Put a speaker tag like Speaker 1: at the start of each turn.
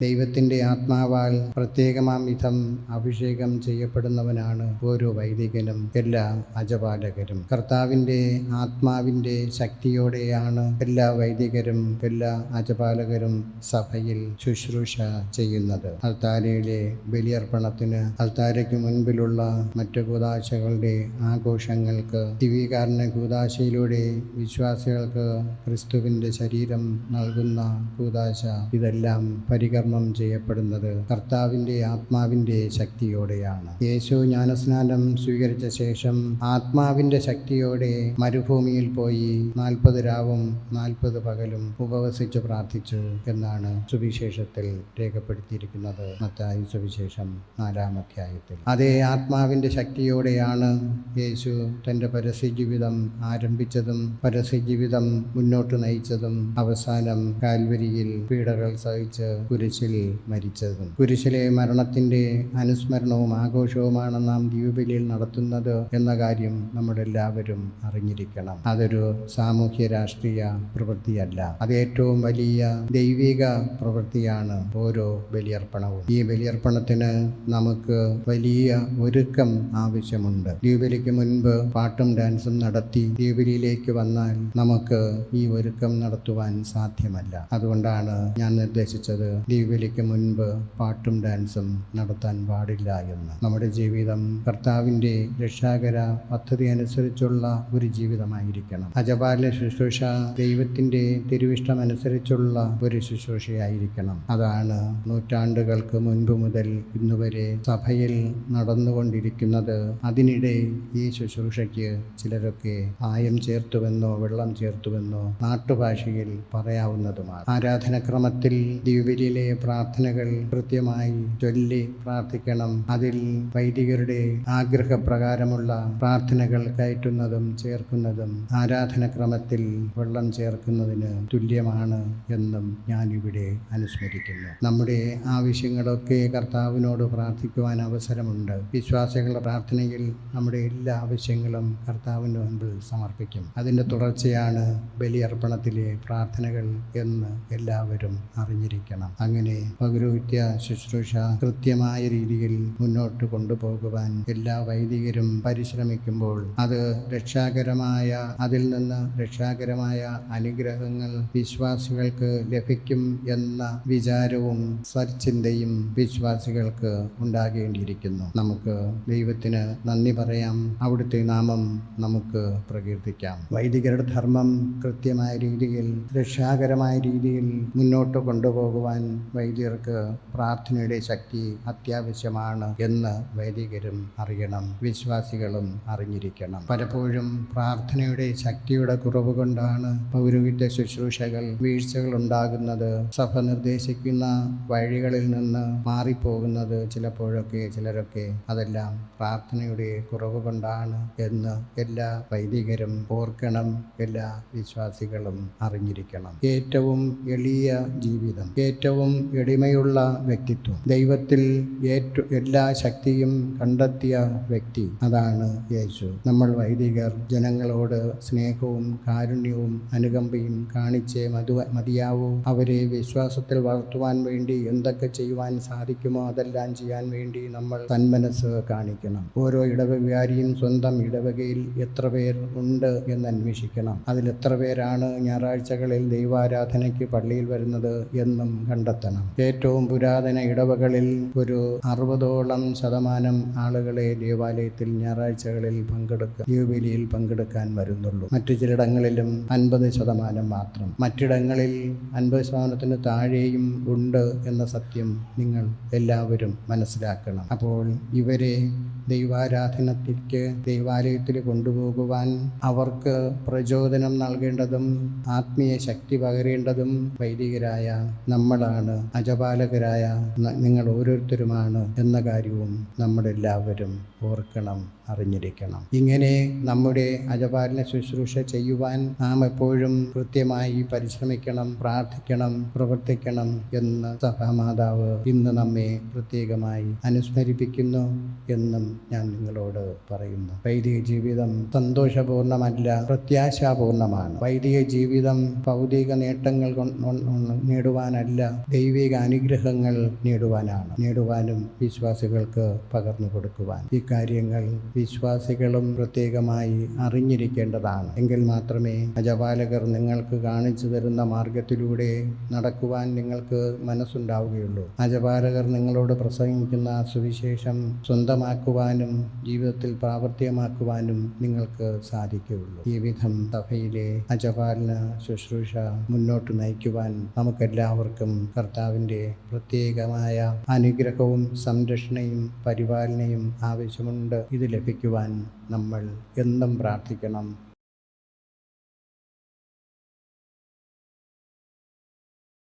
Speaker 1: ദൈവത്തിന്റെ ആത്മാവാൽ പ്രത്യേകമാം വിധം അഭിഷേകം ചെയ്യപ്പെടുന്നവനാണ് ഓരോ വൈദികനും എല്ലാ അജപാലകരും. കർത്താവിന്റെ ആത്മാവിന്റെ ശക്തിയോടെയാണ് എല്ലാ വൈദികരും എല്ലാ അജപാലകരും സഭയിൽ ശുശ്രൂഷ ചെയ്യുന്നത്. അൾത്താരയിലെ ബലിയർപ്പണത്തിന് അൾത്താരയ്ക്ക് മുൻപിലുള്ള മറ്റു കൂതാശകളുടെ ആഘോഷങ്ങൾക്ക് ദിവീകാരണ കൂതാശയിലൂടെ വിശ്വാസികൾക്ക് ക്രിസ്തുവിന്റെ ശരീരം നൽകുന്ന കൂതാശ ഇതെല്ലാം പരികർമ്മം ചെയ്യപ്പെടുന്നത് കർത്താവിന്റെ ആത്മാവിന്റെ ശക്തിയോടെയാണ്. യേശു ജ്ഞാനസ്നാനം സ്വീകരിച്ച ശേഷം ആത്മാവിന്റെ ശക്തിയോടെ മരുഭൂമിയിൽ പോയി നാൽപ്പത് രാവും നാൽപ്പത് പകലും ഉപവസിച്ച് പ്രാർത്ഥിച്ചു എന്നാണ് സുവിശേഷത്തിൽ രേഖപ്പെടുത്തിയിരിക്കുന്നത്. മത്തായി സുവിശേഷം നാലാം അധ്യായത്തിൽ. അതേ ആത്മാവിന്റെ ശക്തിയോടെയാണ് യേശു തന്റെ പരസ്യജീവിതം ആരംഭിച്ചതും പരസ്യജീവിതം മുന്നോട്ട് നയിച്ചതും അവസാനം കാൽവരിയിൽ പീഡകൾ സഹിച്ച് കുരിശിൽ മരിച്ചതും. കുരിശിലെ മരണത്തിന്റെ അനുസ്മരണവും ആഘോഷവുമാണ് നാം ദ്വീപിലിൽ നടത്തുന്നത് എന്ന കാര്യം നമ്മളെല്ലാവരും അറിഞ്ഞിരിക്കണം. അതൊരു സാമൂഹ്യ രാഷ്ട്രീയ പ്രവൃത്തിയല്ല. അത് ഏറ്റവും വലിയ ദൈവിക പ്രവൃത്തിയാണ് ഓരോ ബലിയർപ്പണവും. ഈ ബലിയർപ്പണത്തിന് നമുക്ക് വലിയ ഒരുക്കം ആവശ്യമുണ്ട്. ദ്വീപിലിക്ക് മുൻപ് പാട്ടും ഡാൻസും നടത്തി ദ്വീപിലിയിലേക്ക് വന്നാൽ നമുക്ക് ഈ ഒരുക്കം നടത്തുവാൻ സാധ്യമല്ല. അതുകൊണ്ടാണ് ഞാൻ നിർദ്ദേശിച്ചത് ദ്വീപിലിക്ക് മുൻപ് പാട്ടും ഡാൻസും നടത്താൻ പാടില്ല എന്ന്. നമ്മുടെ ജീവിതം കർത്താവിന്റെ രക്ഷാകര പദ്ധതി അനുസരിച്ചുള്ള ഒരു ജീവിതമായിരിക്കണം. അജപാല ശുശ്രൂഷ ദൈവത്തിന്റെ തിരുവിഷ്ടമനുസരിച്ചുള്ള ഒരു ശുശ്രൂഷയായിരിക്കണം. അതാണ് നൂറ്റാണ്ടുകൾക്ക് മുൻപ് മുതൽ ഇന്നുവരെ സഭയിൽ നടന്നുകൊണ്ടിരിക്കുന്നത്. അതിനിടെ ഈ ശുശ്രൂഷയ്ക്ക് ചിലരൊക്കെ ആയം ചേർത്തുവെന്നോ വെള്ളം ചേർത്തുവെന്നോ നാട്ടുഭാഷയിൽ പറയാവുന്നതുമാണ്. ആരാധനക്രമത്തിൽ ദ്വീപിലെ പ്രാർത്ഥനകൾ കൃത്യമായി ചൊല്ലി പ്രാർത്ഥിക്കണം. അതിൽ വൈദികരുടെ ആഗ്രഹപ്രകാരമുള്ള പ്രാർത്ഥനകൾ കയറ്റുന്നതും ചേർക്കുന്നതും ആരാധനക്രമത്തിൽ വെള്ളം ചേർക്കുന്നതിന് തുല്യമാണ് എന്നും ഞാനിവിടെ അനുസ്മരിക്കുന്നു. നമ്മുടെ ആവശ്യങ്ങളൊക്കെ കർത്താവിനോട് പ്രാർത്ഥിക്കുവാൻ അവസരമുണ്ട്. വിശ്വാസികളുടെ പ്രാർത്ഥനയിൽ നമ്മുടെ എല്ലാ ആവശ്യങ്ങളും കർത്താവിന്റെ മുൻപിൽ സമർപ്പിക്കും. അതിന്റെ തുടർച്ചയാണ് ബലിയർപ്പണത്തിലെ പ്രാർത്ഥനകൾ എന്ന് എല്ലാവരും അറിഞ്ഞിരിക്കണം. അങ്ങനെ പൗരോഹിത്യ ശുശ്രൂഷ കൃത്യമായ രീതിയിൽ മുന്നോട്ട് കൊണ്ടുപോകുവാൻ എല്ലാ വൈദികരും പരിശ്രമിക്കുമ്പോൾ അത് രക്ഷാകരമായ അതിൽ നിന്ന് രക്ഷാകരമായ അനുഗ്രഹങ്ങൾ വിശ്വാസികൾക്ക് ലഭിക്കും എന്ന വിചാരവും സച്ചിന്തയും വിശ്വാസികൾക്ക് ഉണ്ടാകേണ്ടിയിരിക്കുന്നു. നമുക്ക് ദൈവത്തിന് നന്ദി പറയാം. അവിടുത്തെ നാമം നമുക്ക് പ്രകീർത്തിക്കാം. വൈദികരുടെ ധർമ്മം കൃത്യമായ രീതിയിൽ രക്ഷാകരമായ രീതിയിൽ മുന്നോട്ട് കൊണ്ടുപോകുവാൻ വൈദികർക്ക് പ്രാർത്ഥനയുടെ ശക്തി അത്യാവശ്യമാണ് എന്ന് വൈദികരും അറിയണം വിശ്വാസികളും അറിഞ്ഞിരിക്കണം. പലപ്പോഴും പ്രാർത്ഥനയുടെ ശക്തിയുടെ കുറവ് കൊണ്ടാണ് പൗരോഹിത്യ ശുശ്രൂഷകൾ വീഴ്ചകൾ ഉണ്ടാകുന്നത്. സഭ നിർദ്ദേശിക്കുന്ന വഴികളിൽ നിന്ന് മാറിപ്പോകുന്നത് ചിലപ്പോഴൊക്കെ ചിലരൊക്കെ അതെല്ലാം പ്രാർത്ഥനയുടെ കുറവ് കൊണ്ടാണ് എന്ന് എല്ലാ വൈദികരും ഓർക്കണം എല്ലാ വിശ്വാസികളും അറിഞ്ഞിരിക്കണം. ഏറ്റവും എളിയ ജീവിതം ഏറ്റവും എളിമയുള്ള വ്യക്തിത്വം. ദൈവത്തിൽ ഏറ്റവും എല്ലാ ശക്തിയും കണ്ടെത്തിയ വ്യക്തി അതാണ് യേശു. നമ്മൾ വൈദികർ ജനങ്ങളോട് സ്നേഹവും കാരുണ്യവും അനുകമ്പയും കാണിച്ചേ മതു മതിയാവൂ. അവരെ വിശ്വാസത്തിൽ വളർത്തുവാൻ വേണ്ടി എന്തൊക്കെ ചെയ്യുവാൻ സാധിക്കുമോ അതെല്ലാം ചെയ്യാൻ വേണ്ടി നമ്മൾ തന്മനസ് കാണിക്കണം. ഓരോ ഇടവകാരിയും സ്വന്തം ഇടവകയിൽ എത്ര പേർ ഉണ്ട് എന്ന് അന്വേഷിക്കണം. അതിൽ എത്ര പേരാണ് ഞായറാഴ്ചകളിൽ ദൈവാരാധനയ്ക്ക് പള്ളിയിൽ വരുന്നത് എന്നും കണ്ടെത്തണം. ഏറ്റവും പുരാതന ഇടവകളിൽ ഒരു അറുപതോളം ശതമാനം ആളുകളെ ദേവാലയത്തിൽ ഞായറാഴ്ചകളിൽ പങ്കെടുക്കുക യുബിലിയിൽ പങ്കെടുക്കാൻ വരുന്നുള്ളൂ. മറ്റു ചിലയിടങ്ങളിലും അൻപത് ശതമാനം മാത്രം. മറ്റിടങ്ങളിൽ അൻപത് ശതമാനത്തിന് താഴെയും ഉണ്ട് എന്ന സത്യം നിങ്ങൾ എല്ലാവരും മനസ്സിലാക്കണം. അപ്പോൾ ഇവരെ ദൈവാരാധനത്തിലേക്ക് ദൈവാലയത്തിൽ കൊണ്ടുപോകുവാൻ അവർക്ക് പ്രചോദനം നൽകേണ്ടതും ആത്മീയ ശക്തി പകരേണ്ടതും വൈദികരായ നമ്മളാണ് അജപാലകരായ നിങ്ങൾ ഓരോരുത്തരുമാണ് എന്ന കാര്യവും നമ്മളെല്ലാവരും ഓർക്കണം അറിഞ്ഞിരിക്കണം. ഇങ്ങനെ നമ്മുടെ അജപാലന ശുശ്രൂഷ ചെയ്യുവാൻ നാം എപ്പോഴും കൃത്യമായി പരിശ്രമിക്കണം പ്രാർത്ഥിക്കണം പ്രവർത്തിക്കണം എന്ന് സഭാമാതാവ് ഇന്ന് നമ്മെ പ്രത്യേകമായി അനുസ്മരിപ്പിക്കുന്നു എന്നും ഞാൻ നിങ്ങളോട് പറയുന്നു. വൈദിക ജീവിതം സന്തോഷപൂർണമല്ല പ്രത്യാശാപൂർണമാണ്. വൈദിക ജീവിതം ഭൗതിക നേട്ടങ്ങൾ നേടുവാനല്ല ദൈവ ദൈവിക അനുഗ്രഹങ്ങൾ നേടുവാനാണ്. നേടുവാനും വിശ്വാസികൾക്ക് പകർന്നു കൊടുക്കുവാൻ. ഇക്കാര്യങ്ങൾ കാര്യങ്ങൾ വിശ്വാസികളും പ്രത്യേകമായി അറിഞ്ഞിരിക്കേണ്ടതാണ്. എങ്കിൽ മാത്രമേ അജപാലകർ നിങ്ങൾക്ക് കാണിച്ചു തരുന്ന മാർഗത്തിലൂടെ നടക്കുവാൻ നിങ്ങൾക്ക് മനസ്സുണ്ടാവുകയുള്ളൂ. അജപാലകർ നിങ്ങളോട് പ്രസംഗിക്കുന്ന സുവിശേഷം സ്വന്തമാക്കുവാനും ജീവിതത്തിൽ പ്രാവർത്തികമാക്കുവാനും നിങ്ങൾക്ക് സാധിക്കുകയുള്ളൂ. ഈ വിധം സഭയിലെ അജപാലന ശുശ്രൂഷ മുന്നോട്ട് നയിക്കുവാൻ നമുക്കെല്ലാവർക്കും കർത്താവിന്റെ പ്രത്യേകമായ അനുഗ്രഹവും സംരക്ഷണയും പരിപാലനയും ആവശ്യമുണ്ട്. ഇത് ലഭിക്കുവാൻ നമ്മൾ എന്നും പ്രാർത്ഥിക്കണം.